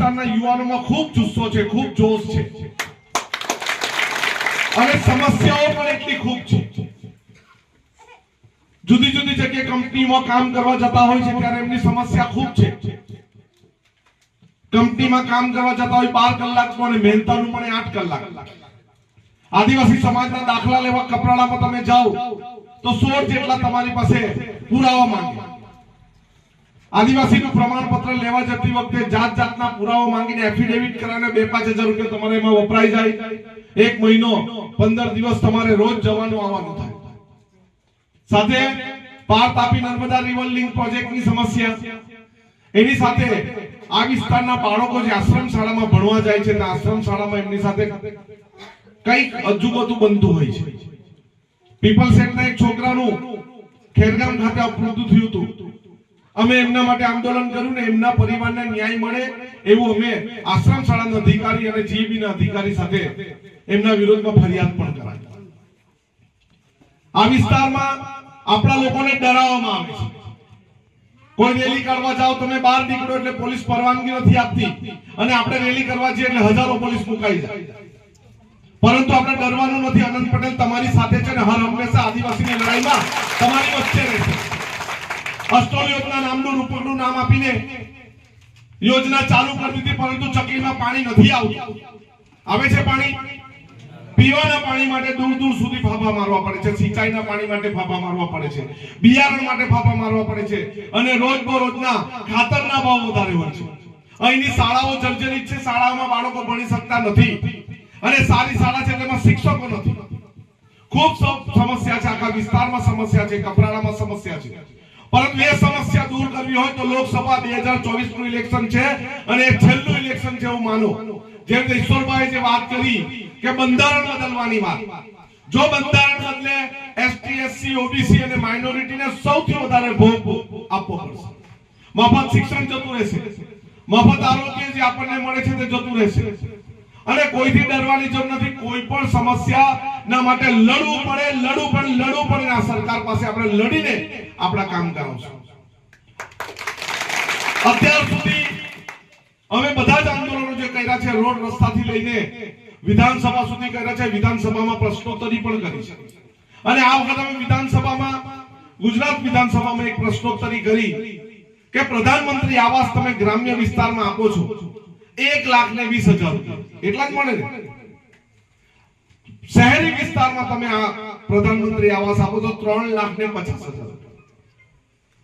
વિસ્તારના યુવાનોમાં ખૂબ જુસ્સો છે, ખૂબ જોશ છે. અને સમસ્યાઓ પણ એટલી ખૂબ છે. જુદી જુદી જગ્યાએ કંપનીમાં કામ કરવા જતા હોય છે, ત્યારે એમની સમસ્યા ખૂબ છે. કંપનીમાં કામ કરવા જતા હોય બાર કલાક અને મહેનતાનું પણ આઠ કલાક. આદિવાસી સમાજના દાખલા લેવા કપરાડામાં તમે જાઓ, તો સોળ જેટલા તમારી પાસે પુરાવા માંગે. આદિવાસીનું પ્રમાણપત્ર લેવા જતી વખતે જાત જાતના પુરાવા માંગીને એફિડેવિટ કરાવીને બે પાંચ હજાર રૂપિયા તમારે એમાં વપરાઈ જાય. એક મહિનો, પંદર દિવસ તમારે રોજ જવાનું આવવાનું થાય. સાથે પાર તાપી નર્મદા રિવર લિંક પ્રોજેક્ટની સમસ્યા. એની સાથે આ વિસ્તારના બાળકો જે આશ્રમ શાળામાં ભણવા જાય છે આશ્રમ શાળામાં એમની સાથે કંઈક અજુબતું બનતું હોય છે. પીપલ સેટના એક છોકરાનું ખેરગામ ખાતે અપમૃત્યુ થયું હતું. અમે એમના માટે આંદોલન કર્યું ને એમના પરિવારને ન્યાય મળે એવું અમે આશ્રમ શાળાના અધિકારી અને જીબી ના અધિકારી સાથે એમના વિરોધમાં ફરિયાદ પણ કરાવી આ વિસ્તારમાં આપણા લોકોને ડરાવવામાં આવે છે. કોઈ રેલી કરવા જાઓ, તમે બહાર નીકળો એટલે પોલીસ પરવાનગી નથી આપતી. અને આપણે રેલી કરવા જઈએ એટલે હજારો પોલીસ મુકાઈ જાય. પરંતુ આપણે ડરવાનું નથી. આનંદ પટેલ તમારી સાથે છે ને હર હંમેશા આદિવાસીની લડાઈમાં તમારી વચ્ચે રહેશે અસ્ટોલ યોજના નામનું રૂપકનું નામ આપીને યોજના ચાલુ કરી દીધી, પરંતુ ચકલીમાં પાણી નથી આવતું. આવે છે પાણી? પીવાના પાણી માટે દૂર દૂર સુધી ફાફા મારવા પડે છે. સિંચાઈના પાણી માટે ફાફા મારવા પડે છે. બિયારણ માટે ફાફા મારવા પડે છે. અને રોજ બરોજના ખાતરના ભાવ વધારે હોય છે. અહીંની શાળાઓ જર્જરિત છે. શાળાઓમાં બાળકો ભણી શકતા નથી. અને સારી શાળા છે તેમાં શિક્ષકો નથી. ખૂબ સમસ્યા છે. આખા વિસ્તારમાં સમસ્યા છે. કપરાડામાં સમસ્યા છે. પરંતુ એ સમસ્યા દૂર કરવી હોય તો લોકસભા 2024 નું ઇલેક્શન છે અને એ છેલ્લું ઇલેક્શન છે, હું માનું. જેમ કે ઈશ્વરભાઈએ જે વાત કરી કે બંધારણ બદલવાની વાત. જો બંધારણ બદલે એસટી એસસી ઓબીસી અને માઇનોરિટીને સૌથી વધારે ભોગ આપવો પડશે. મફત શિક્ષણ જતું રહેશે. મફત આરોગ્ય જે આપણને મળે છે તે જતું રહેશે. અને કોઈથી ડરવાની જરૂર નથી, કોઈ પણ સમસ્યા માટે લડવું પડે, લડવું પણ લડવું પડે આ સરકાર પાસે આપણે લડીને આપણા કામ કરાવશું. અત્યાર સુધી અમે બધા જ આંદોલનો જે કર્યા છે, રોડ રસ્તાથી લઈને વિધાનસભા સુધી કર્યા છે, વિધાનસભામાં પ્રશ્નોત્તરી પણ કરી છે. અને આ વખત અમે વિધાનસભામાં, ગુજરાત વિધાનસભામાં એક પ્રશ્નોત્તરી કરી કે, પ્રધાનમંત્રી, આવાસ તમે ગ્રામ્ય વિસ્તારમાં આપો છો. એક લાખ ને વીસ હજાર એટલા જ મળે ને શહેરી વિસ્તારમાં તમે આ પ્રધાનમંત્રી આવાસ આપો તો ત્રણ લાખ ને પચાસ હજાર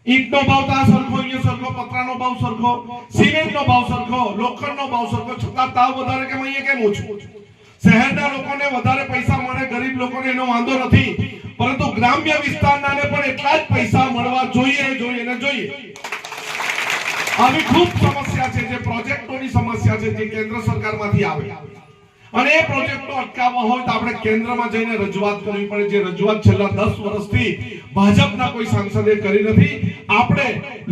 ઈંટનો ભાવ તા સરખો, અહીંયા સરખો, પતરાનો ભાવ સરખો, સિમેન્ટનો ભાવ સરખો, લોખંડનો ભાવ સરખો, છતાં તાવ વધારે કેમ, અહીંયા કેમ ઓછું? શહેરના લોકોને વધારે પૈસા મળે, ગરીબ લોકોને એનો વાંધો નથી. પરંતુ ગ્રામ્ય વિસ્તારનાને પણ એટલા જ પૈસા મળવા જોઈએ જોઈએ ને જોઈએ. આવી ખૂબ સમસ્યા છે જે પ્રોજેક્ટોની સમસ્યા છે જે કેન્દ્ર સરકારમાંથી આવે. અને એ પ્રોજેક્ટો અટકાવવા હોય તો આપણે કેન્દ્રમાં જઈને રજૂઆત કરવી પડે. જે રજૂઆત છેલ્લા 10 વર્ષથી ભાજપના કોઈ સાંસદે કરી નથી. આપણે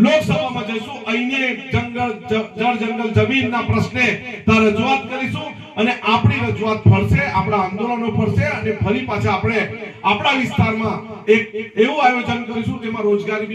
લોકસભામાં જઈશું. અહીંને જંગલ જળ જંગલ જમીનના પ્રશ્ને ત્યાં રજૂઆત કરીશું અને આપણી રજૂઆત ફરશે, આપણા આંદોલનો ફરશે અને ફરી પાછા આપણે આપણા વિસ્તારમાં એક એવું આયોજન કરીશું જેમાં રોજગારી